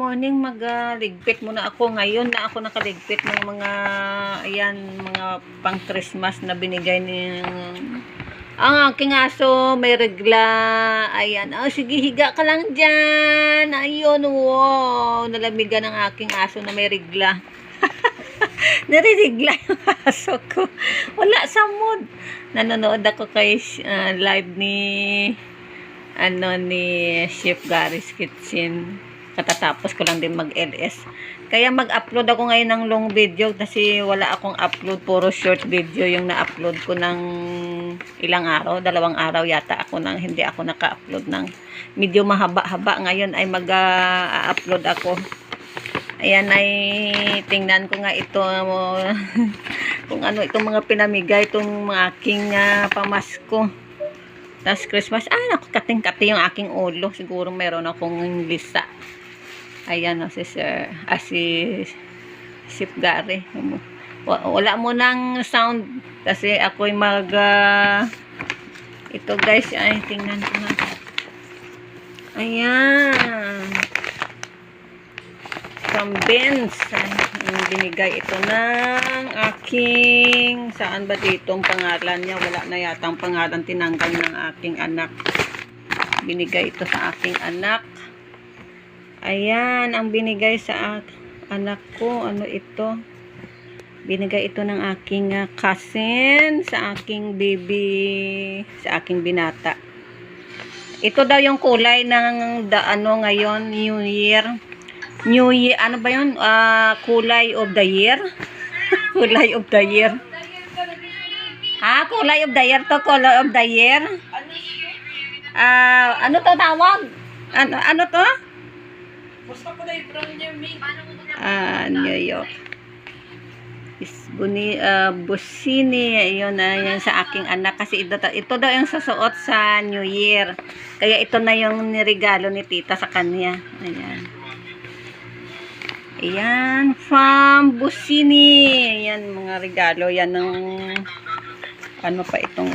morning. Magligpit muna ako ngayon na ako nakaligpit ng mga ayan, mga pang Christmas na binigay ni ang aking aso, may regla. Ayan. Oh, sige, higa ka lang dyan. Ayun, wow. Nalamigan ng aking aso na may regla. Naririgla yung aso ko. Wala sa mood. Nanonood ako kay ah, live ni ano ni Chef Gary's Kitchen. Katatapos ko lang din mag-LS. Kaya mag-upload ako ngayon ng long video kasi wala akong upload. Puro short video yung na-upload ko ng ilang araw. Dalawang araw yata ako nang hindi ako naka-upload ng medyo mahaba-haba. Ngayon ay mag-upload ako. Ayan ay tingnan ko nga ito kung ano itong mga pinamigay itong mga aking ah, pamasko. Tapos Christmas, ah, naku, kating-kati yung aking ulo. Siguro meron akong lisa. Ayan o, si Sir, ah, si Sip Gary. Wa- Wala mo ng sound kasi ako'y mag, ah, ito guys, ay, tingnan ko nga. Ayan. From Benz. Ay, binigay ito ng aking, saan ba dito ang pangalan niya? Wala na yata ang pangalan tinanggal ng aking anak. Binigay ito sa aking anak. Ayan, ang binigay sa ak- anak ko, ano ito? Binigay ito ng aking ah, cousin sa aking baby, sa aking binata. Ito daw yung kulay ng da, ano ngayon, New Year. New Year, ano ba yun? Ah, kulay of the year? kulay of the year. Ah, kulay of the year to, kulay of the year. Ah, ano to tawag? Ano, ano to? Basta ko na i-brown niya, May. Ah, New York. Is buni ah, busini ayun na yan sa aking anak kasi ito, ito daw yung susuot sa New Year. Kaya ito na yung niregalo ni tita sa kanya. Ayan. Ayan, from Busini. Ayan, mga regalo. Yan ng, ano pa itong,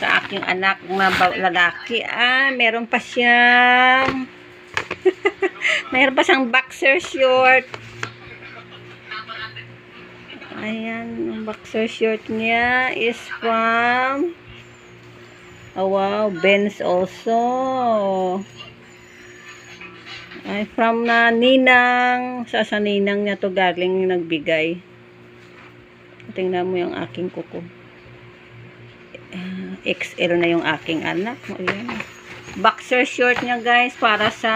sa aking anak na lalaki. Ah, meron pa siyang, meron pa siyang boxer short. Ayan, ang boxer short niya is from, oh wow, Benz also. Ay, from na ninang, sa sa ninang niya to galing nagbigay. Tingnan mo yung aking kuko. Ah, XL na yung aking anak. Ayan. Boxer short niya guys para sa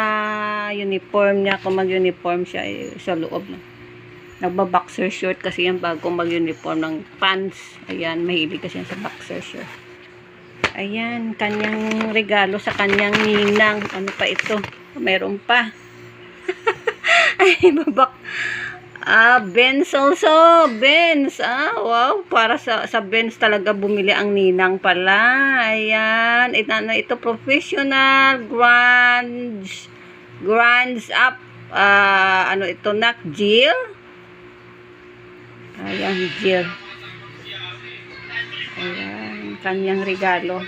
uniform niya. Kung mag-uniform siya eh, sa loob na. Nagba-boxer short kasi yan bago mag-uniform ng pants. Ayan, mahilig kasi yan sa boxer short. Ayan, kanyang regalo sa kanyang ninang. Ano pa ito? Meron pa. Ay, babak. Ah, Benz also. Benz. Ah, wow. Para sa, sa Benz talaga bumili ang ninang pala. Ayan. Ito, ito professional grands grands up ah, ano ito nak Jill ayan Jill ayan kanyang regalo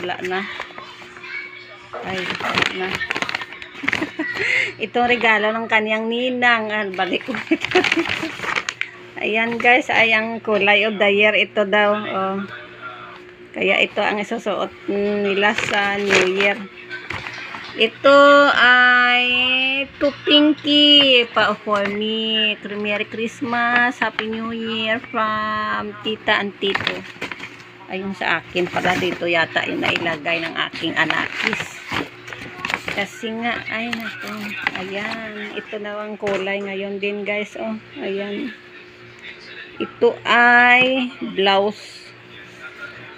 wala na ay wala na itong regalo ng kanyang ninang ah, balik ito ayan guys ay ang kulay of the year ito daw oh. kaya ito ang isusuot nila sa new year ito ay to Pinky pa for me. Merry Christmas, Happy New Year from Tita and Tito. Ayun sa akin pala dito yata yung nailagay ng aking anakis. Kasi nga, ay nako, ayan, ito na ang kulay ngayon din guys, oh, ayan. Ito ay blouse.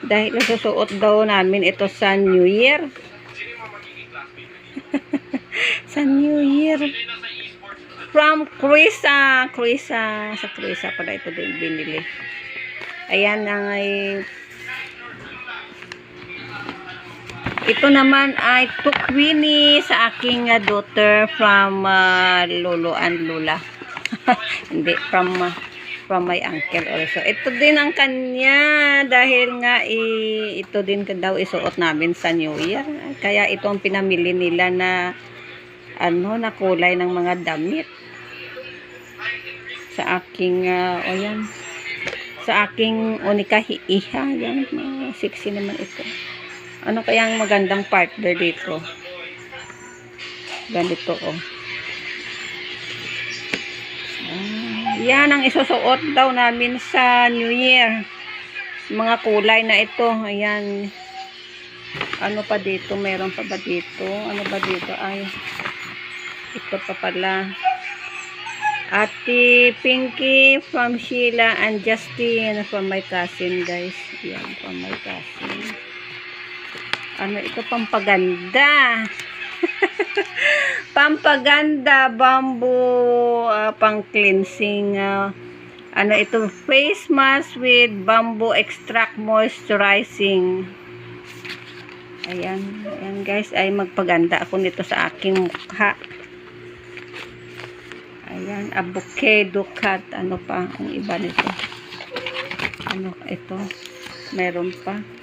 Dahil susuot daw namin ito sa New Year. sa New Year. From Krisa. Krisa. Sa Krisa pala ito din binili. Ayan ang ay ito naman ay tukwini sa aking uh, daughter from uh, Lolo and Lula. Hindi, from uh, from my uncle also. Ito din ang kanya dahil nga i, ito din daw isuot namin sa New Year. Kaya ito ang pinamili nila na ano na kulay ng mga damit sa aking ah, o yan sa aking unika iha yan mga sexy naman ito ano kaya ang magandang partner dito? Ganito oh. Ah, yan ang isusuot daw namin sa New Year. Mga kulay na ito. Ayan. Ano pa dito? Meron pa ba dito? Ano ba dito? Ay ito pa pala. Ate Pinky from Sheila and Justin from my cousin guys. Yan from my cousin ano ito pampaganda. Pampaganda bamboo ah, pang cleansing ah, ano ito face mask with bamboo extract moisturizing. Ayan ayan guys ay magpaganda ako nito sa aking mukha. Ayan avocado cut ano pa ang iba nito. Ano ito meron pa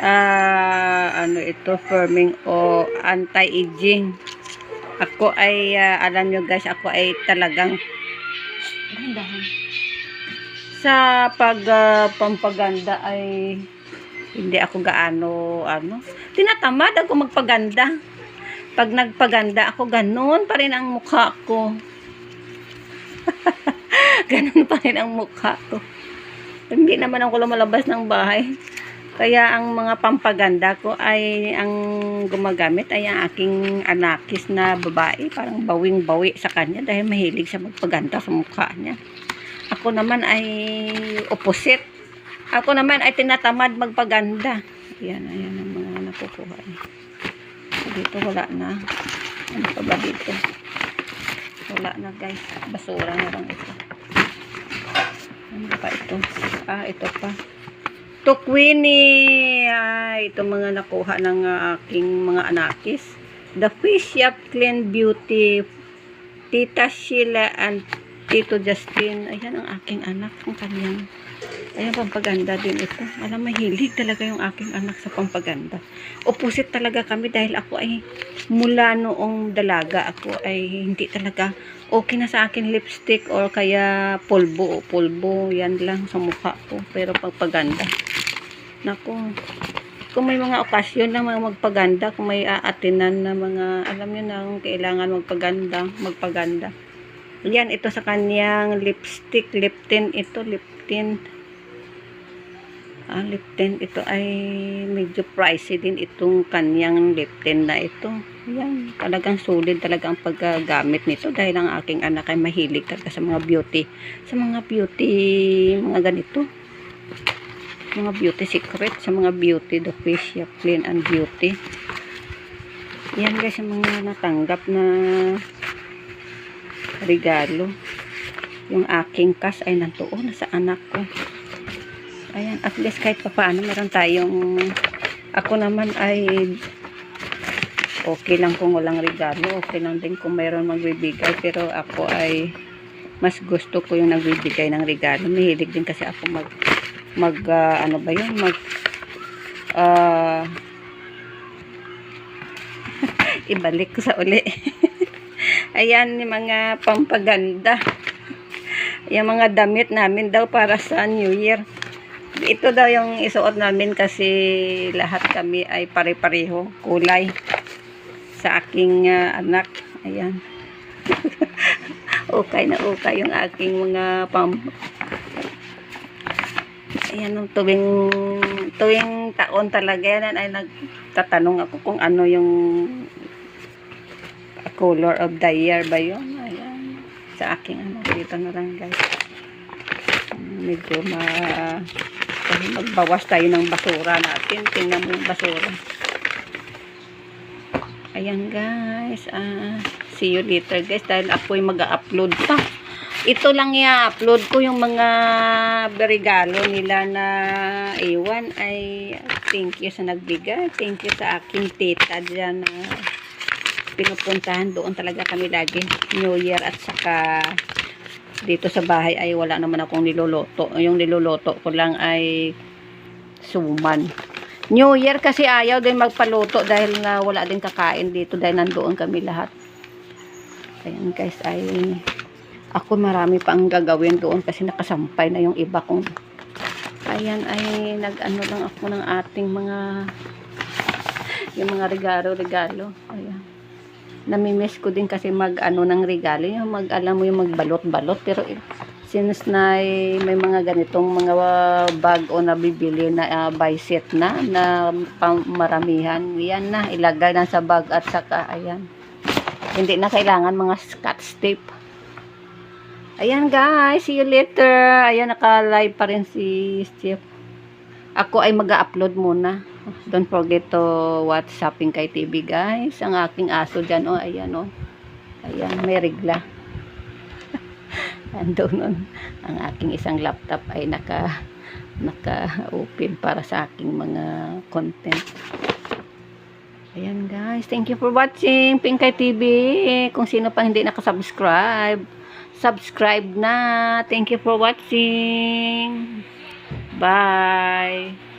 ah ano ito firming o anti-aging. Ako ay ah, alam nyo guys ako ay talagang sa pag ah, pampaganda ay hindi ako gaano ano tinatamad ako magpaganda. Pag nagpaganda ako ganun pa rin ang mukha ko. Ganun pa rin ang mukha ko. Hindi naman ako lumalabas ng bahay kaya ang mga pampaganda ko ay ang gumagamit ay ang aking anakis na babae. Parang bawing-bawi sa kanya dahil mahilig siya magpaganda sa mukha niya. Ako naman ay opposite. Ako naman ay tinatamad magpaganda. Ayan, ayan ang mga nakukuha. Dito wala na. Ano pa ba dito? Wala na guys. Basura na lang ito. Ano pa ito? Ah, ito pa. Tukwini. Ay, ito mga nakuha ng ah, aking mga anakis. The Fish Shop Clean Beauty. Tita Sheila and Tito Justin. Ayan ang aking anak. Ang kanyang. Ayan, pampaganda din ito. Alam, mahilig talaga yung aking anak sa pampaganda. Opposite talaga kami dahil ako ay mula noong dalaga ako ay hindi talaga okay na sa akin lipstick or kaya pulbo o pulbo. Yan lang sa mukha ko. Pero pagpaganda. Nako. Kung may mga okasyon na magpaganda, kung may aatinan na mga, alam nyo na, kailangan magpaganda, magpaganda. Yan, ito sa kanyang lipstick, lip tint, ito, lip tint. Ah, lip tint, ito ay medyo pricey din itong kanyang lip tint na ito. Yan, talagang solid talaga ang paggagamit nito dahil ang aking anak ay mahilig talaga sa mga beauty. Sa mga beauty, mga ganito mga beauty secret sa mga beauty the facial clean and beauty yan guys yung mga natanggap na regalo. Yung aking cash ay nandoon sa anak ko. Ayan at least kahit pa paano meron tayong ako naman ay okay lang kung walang regalo. Okay lang din kung mayroon magbibigay pero ako ay mas gusto ko yung nagbibigay ng regalo. Mahilig din kasi ako mag mag ah, ano ba yun? Mag ah ibalik ko sa uli ayan yung mga pampaganda. Yung mga damit namin daw para sa New Year. Ito daw yung isuot namin kasi lahat kami ay pare-pareho kulay sa aking ah, anak. Ayan. Okay na okay yung aking mga pam Ayan, tuwing, tuwing taon talaga yan, ay nagtatanong ako kung ano yung color of the year ba yun. Ayan, sa aking ano, dito na lang guys. Medyo ma, kasi magbawas tayo ng basura natin. Tingnan mo yung basura. Ayan guys, ah, see you later guys, dahil ako ay mag-upload pa ito lang i-upload ko yung mga regalo nila na iwan ay thank you sa nagbigay thank you sa aking tita dyan na pinupuntahan doon talaga kami lagi New Year at saka dito sa bahay ay wala naman akong niloloto yung niloloto ko lang ay suman New Year kasi ayaw din magpaluto dahil nga wala din kakain dito dahil nandoon kami lahat. Ayan guys, ay ako marami pa ang gagawin doon kasi nakasampay na yung iba kong ayan ay nag-ano lang ako ng ating mga yung mga regalo-regalo. Ayan. Namimiss ko din kasi mag-ano ng regalo. Yung mag, alam mo yung magbalot-balot. Pero since na may mga ganitong mga bag o nabibili na uh, by set na, na maramihan, yan na, ilagay na sa bag at saka, ayan. Hindi na kailangan mga scotch tape. Ayan guys, see you later. Ayan, naka-live pa rin si Steve. Ako ay mag-upload muna. Don't forget to watch Shopping kay TV guys. Ang aking aso dyan, oh, ayan oh. Ayan, may regla. Andun nun. Ang aking isang laptop ay naka naka-open para sa aking mga content. Ayan guys, thank you for watching Pinkay TV. Kung sino pa hindi nakasubscribe, subscribe na. Thank you for watching. Bye.